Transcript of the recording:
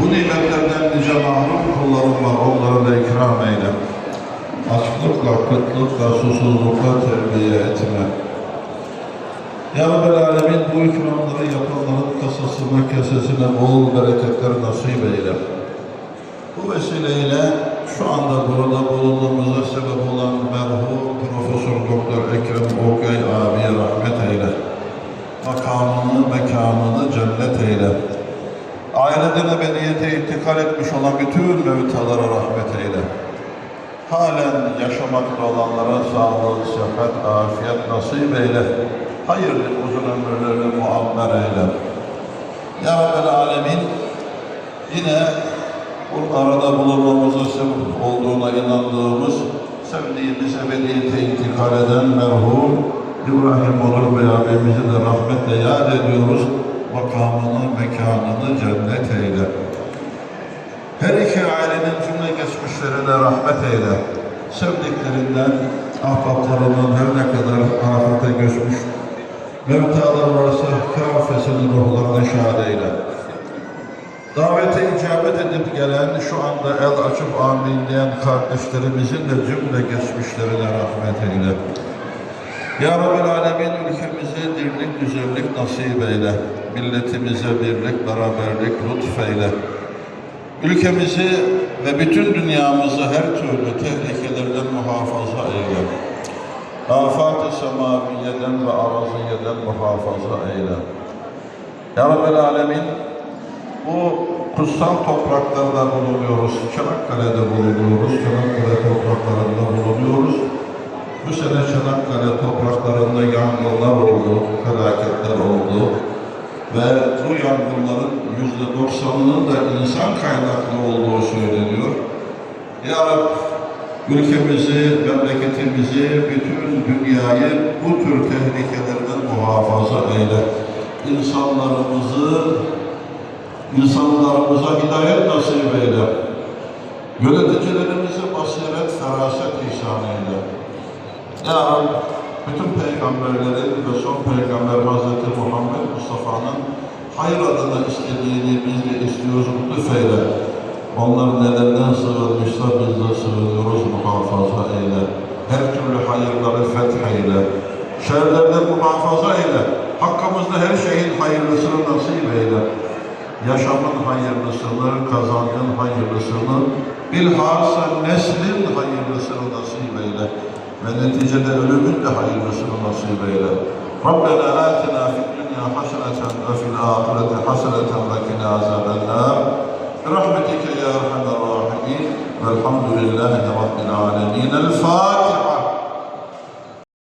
Bu nimetlerden nice mahrum kullarım var, onlara da ikram eyle. Açlıkla, kıtlıkla, susuzlukla terbiye etme. Ya Rabbel Alemin bu ikramları yapanların kasasına, kesesine bol bereketler nasip eyle. Bu vesileyle şu anda burada bulunduğumuza sebep olan merhum Profesör Doktor Ekrem Okay abiye rahmet eyle. Makamını, mekanını cennet eyle. Aileden ebediyete intikal etmiş olan bütün mevtalara rahmet eyle. Halen yaşamakta olanlara sağlık, sıhhat, afiyet nasip eyle. Hayırlı uzun ömürlerini muammer eyle. Ya Rabbel Alemin yine bu arada bulunmamıza sebep olduğuna inandığımız, sevdiğimiz ebediyete intikal eden merhum İbrahim Onur Bey abimizi de rahmetle yad ediyoruz. Makamını, mekanını cennet eyle. Her iki ailenin cümle geçmişlerine rahmet eyle. Sevdiklerinden, ahbaplarından her ne kadar ahirete göçmüş, mevtalar varsa kafesinin ruhlarına şahit eyle. Davete icabet edip gelen, şu anda el açıp amin diyen kardeşlerimizin de cümle geçmişlerine rahmet eyle. Ya Rabbil Alemin ülkemize dirlik, güzellik nasip eyle. Milletimize birlik, beraberlik lütfeyle. Ülkemizi ve bütün dünyamızı her türlü tehlikelerden muhafaza eyle. Afat-ı semaviyeden ve araziyeden muhafaza eyle. Ya Rabbil Alemin bu kutsal topraklarda bulunuyoruz. Çanakkale'de bulunuyoruz. Çanakkale topraklarında bulunuyoruz. Bu sene Çanakkale topraklarında yangınlar oldu, felaketler oldu. Ve bu yangınların yüzde doksanının da insan kaynaklı olduğu söyleniyor. Ya Rab, ülkemizi, memleketimizi, bütün dünyayı bu tür tehlikelerden muhafaza eyle. İnsanlarımızı, insanlarımıza hidayet nasip eyle. Yöneticilerimize basiret, feraset ihsan eyle. Ya Rab, bütün peygamberlerin ve son peygamber Hazreti Muhammed Mustafa'nın hayır adına istediğini biz de istiyoruz, lütfeyle. Onlar nelerden sığınmışsa biz de sığınıyoruz, muhafaza eyle. Her türlü hayırları fetheyle. Şerlerden muhafaza eyle. Hakkımızda her şeyin hayırlısını nasip eyle. Yaşamın hayırlısını, kazancın hayırlısını, bilhassa neslin hayırlısını nasip eyle. Ve neticede ölümün de hayırlısını nasip eyle. Rabbena atina fid dünya haseneten ve fil ahireti haseneten ve kina azabennar. Rahmetike ya erhamer rahimin. Velhamdülillahi Rabbil alemin. El Fatiha.